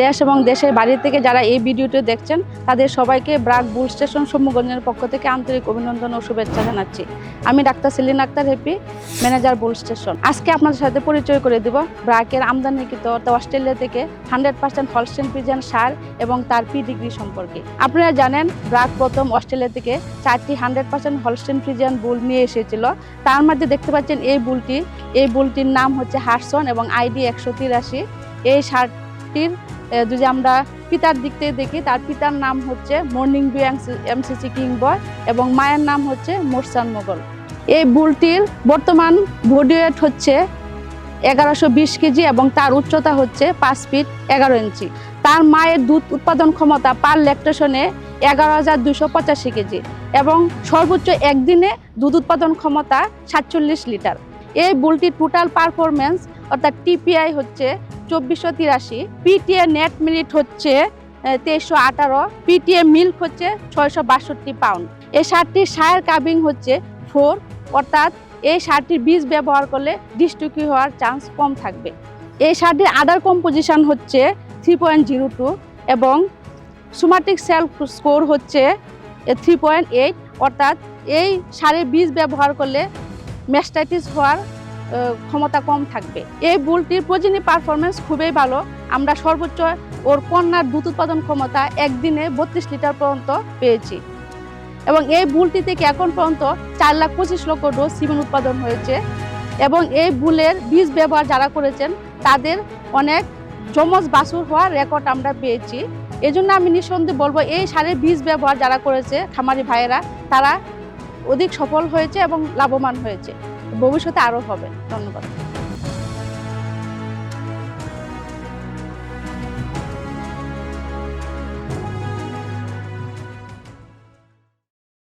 দেশ এবং দেশের বাইরে থেকে যারা এই ভিডিওটি দেখছেন, তাদের সবাইকে ব্রাক বুল স্টেশন সম্মুগঞ্জের পক্ষ থেকে আন্তরিক অভিনন্দন ও শুভেচ্ছা জানাচ্ছি। আমি doctor Selin Akter, happy manager bull station. আজকে আপনাদের সাথে পরিচয় করে দেব ব্রাকের আমদানিকৃত অর্থাৎ অস্ট্রেলিয়া থেকে হান্ড্রেড পার্সেন্ট হলস্টেন পিজন সার এবং তার পি ডিগ্রি সম্পর্কে। আপনারা জানেন ব্রাক প্রথম অস্ট্রেলিয়া থেকে চারটি hundred percent Holstein Friesian bull নিয়ে এসেছিল। তার মধ্যে দেখতে পাচ্ছেন এই বুলটি, এই বুলটির নাম হচ্ছে হারসন এবং আইডি একশো তিরাশি। এই শার্টটির আহ, যদি আমরা পিতার দিক থেকে দেখি তার পিতার নাম হচ্ছে morning B MCC king boy এবং মায়ের নাম হচ্ছে মোরসান মোগল। এই বুলটির বর্তমান বডি ওয়েট হচ্ছে এগারোশো বিশ কেজি এবং তার উচ্চতা হচ্ছে পাঁচ ফিট এগারো ইঞ্চি। তার মায়ের দুধ উৎপাদন ক্ষমতা পার ল্যাকটেশনে এগারো হাজার দুশো পঁচাশি কেজি এবং সর্বোচ্চ একদিনে দুধ উৎপাদন ক্ষমতা সাতচল্লিশ লিটার। এই বুলটির টোটাল পারফরমেন্স অর্থাৎ টিপিআই হচ্ছে চব্বিশশো তিরাশি, পিটিএ নেট মিনিট হচ্ছে তেইশশো আঠারো, পিটিএ মিল্ক হচ্ছে ছয়শো বাষট্টি পাউন্ড। এই সারটির সায়ের কাবিং হচ্ছে ফোর, অর্থাৎ এই সারটির বীজ ব্যবহার করলে ডিস্টুকি হওয়ার চান্স কম থাকবে। এই সারটির আদার কম্পোজিশন হচ্ছে থ্রি পয়েন্ট জিরো টু এবং সোমাটিক সেল স্কোর হচ্ছে থ্রি পয়েন্ট এইট, অর্থাৎ এই সারের বীজ ব্যবহার করলে ম্যাস্টাইটিস হওয়ার ক্ষমতা কম থাকবে। এই বুলটির প্রজনী পারফরমেন্স খুবই ভালো। আমরা সর্বোচ্চ ওর কন্যার দুধ উৎপাদন ক্ষমতা একদিনে বত্রিশ লিটার পর্যন্ত পেয়েছি। এবং এই বুলটি থেকে এখন পর্যন্ত চার লাখ পঁচিশ লক্ষ ডোজ সিমেন্ট উৎপাদন হয়েছে। এবং এই বুলের বীজ ব্যবহার যারা করেছেন, তাদের অনেক যমজ বাছুর হওয়ার রেকর্ড আমরা পেয়েছি। এই জন্য আমি নিঃসন্দেহে বলব, এই সারের বীজ ব্যবহার যারা করেছে খামারি ভাইয়েরা, তারা অধিক সফল হয়েছে এবং লাভবান হয়েছে। ভবিষ্যতে আরও হবে। ধন্যবাদ।